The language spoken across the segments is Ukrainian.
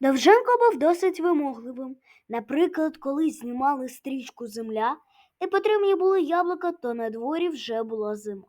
Довженко був досить вимогливим. Наприклад, коли знімали стрічку Земля і потрібні були яблука, то на дворі вже була зима.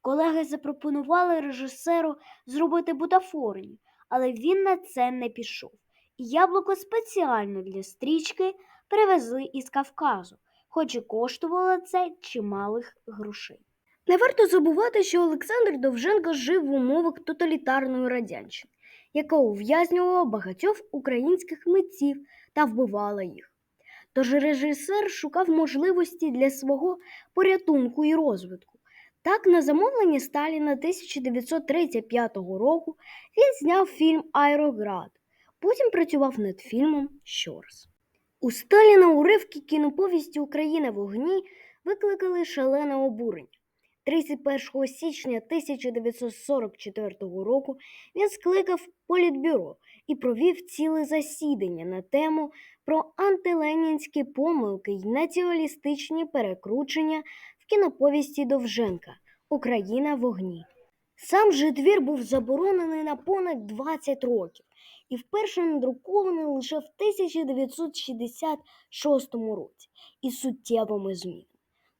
Колеги запропонували режисеру зробити бутафорні, але він на це не пішов. І яблуко спеціально для стрічки привезли із Кавказу, хоч і коштувало це чималих грошей. Не варто забувати, що Олександр Довженко жив в умовах тоталітарної радянщини, яка ув'язнювала багатьох українських митців та вбивала їх. Тож режисер шукав можливості для свого порятунку і розвитку. Так, на замовлення Сталіна 1935 року він зняв фільм Аероград. Потім працював над фільмом Щорс. У Сталіна уривки кіноповісті Україна в вогні викликали шалене обурення. 31 січня 1944 року він скликав політбюро і провів ціле засідання на тему про антиленінські помилки й націоналістичні перекручення в кіноповісті Довженка Україна вогні. Сам же твір був заборонений на понад 20 років і вперше надрукований лише в 1966 році із суттєвими змінами.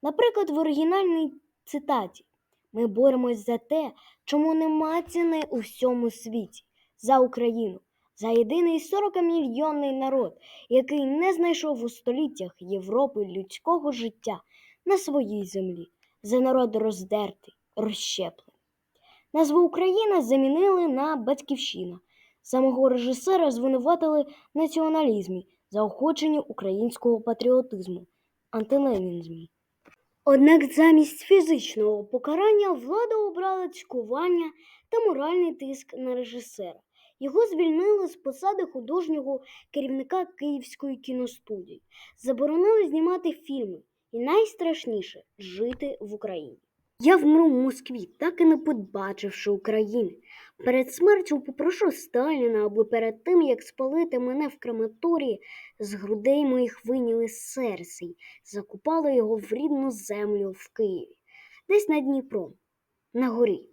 Наприклад, в оригінальній цитаті Ми боремось за те, чому нема ціни у всьому світі, за Україну, за єдиний 40-мільйонний народ, який не знайшов у століттях Європи людського життя на своїй землі, за народ роздертий, розщеплений. Назву Україна замінили на Батьківщина. Самого режисера звинуватили в націоналізмі, заохоченні українського патріотизму, антиленінізмі. Однак замість фізичного покарання влада обрала цькування та моральний тиск на режисера. Його звільнили з посади художнього керівника Київської кіностудії, заборонили знімати фільми і найстрашніше жити в Україні. Я вмру в Москві, так і не побачивши України. Перед смертю попрошу Сталіна, аби перед тим, як спалити мене в крематорії, з грудей моїх виняли серце й закупали його в рідну землю в Києві, десь над Дніпром, на горі.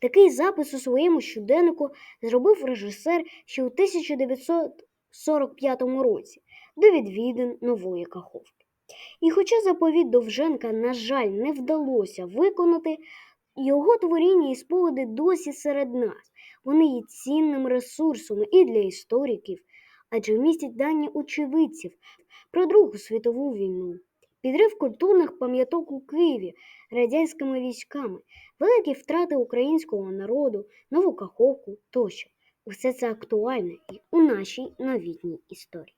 Такий запис у своєму щоденнику зробив режисер ще у 1945 році до відвідин Нової Каховки. І хоча заповіт Довженка, на жаль, не вдалося виконати, його творіння і спогади досі серед нас. Вони є цінним ресурсом і для істориків, адже містять дані очевидців про Другу світову війну, підрив культурних пам'яток у Києві радянськими військами, великі втрати українського народу, нову каховку тощо. Усе це актуальне і у нашій новітній історії.